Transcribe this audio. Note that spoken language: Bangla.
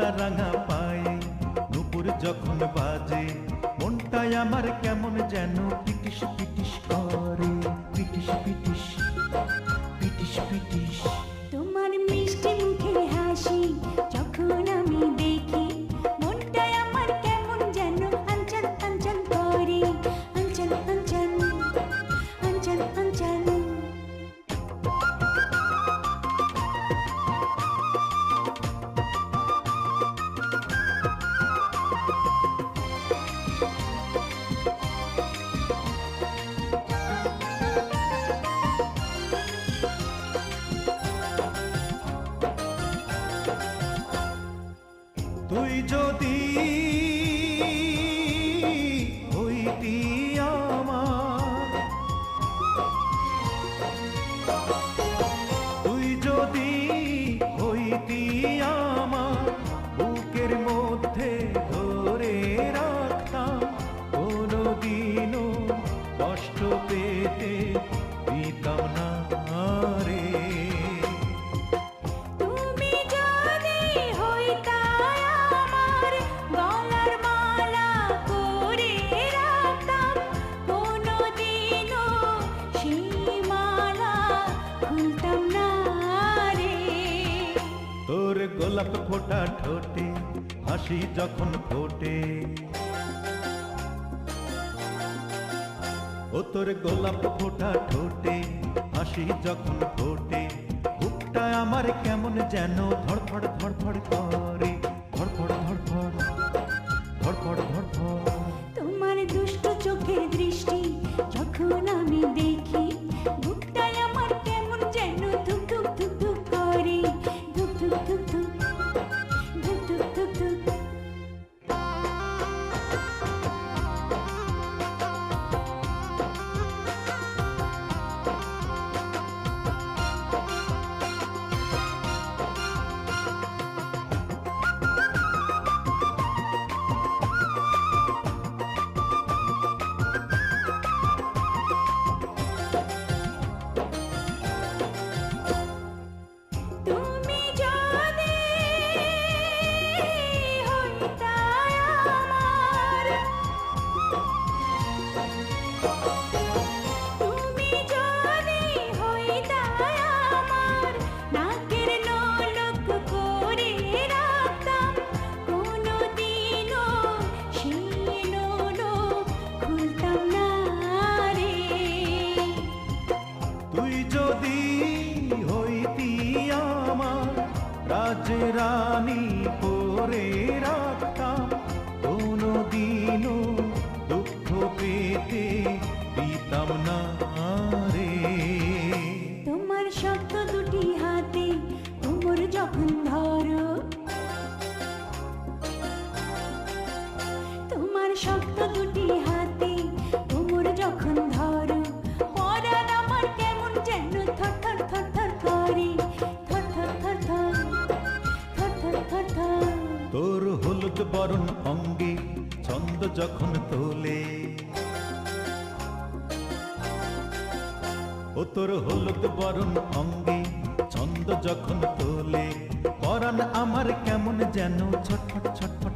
পাতা রাঙা পায় নুপুর যখন বাজে মনটাই আমার কেমন যেন পিটিস পিটিস করে। তোর গোলাপ ফোটা ঠোঁটে, হাসি যখন ফোটে। ও তোর গোলাপ ফোটা ঠোঁটে, হাসি যখন ফোটে, বুকটা আমার কেমন যেন ধড়ফড় ধড়ফড় করে। রাজ রানী পরে রা বরণ অঙ্গে ছন্দ যখন তোলে। ও তোর হলুদ বরণ অঙ্গে ছন্দ যখন তোলে। করণ আমার কেমন যেন ছটফট ছটফট